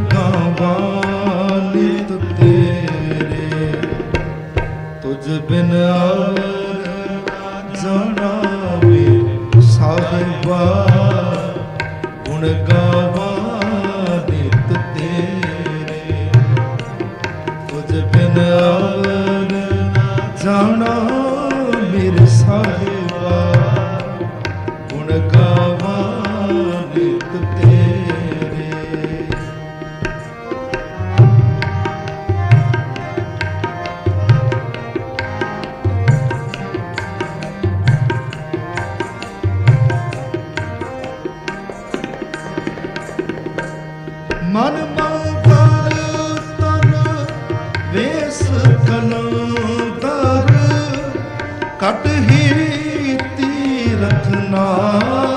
ਗਵਾਨਿਤ ਤੇਰੇ। ਤੁਝ ਬਿਨ ਆਵਰ ਜਣਾ ਵੇ। ਸਾਹਿਬਾ ਗੁਣ ਗਾਵਾ ਮਨ ਮੰਗਲ ਤਨ ਵੇਸ ਕਲੰਦਰ ਕਟ ਹੀ ਤੀਰਥ ਨਾਵਾ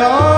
Oh.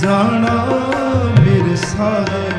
ਜਾਣਾ ਮੇਰੇ ਸਾਰੇ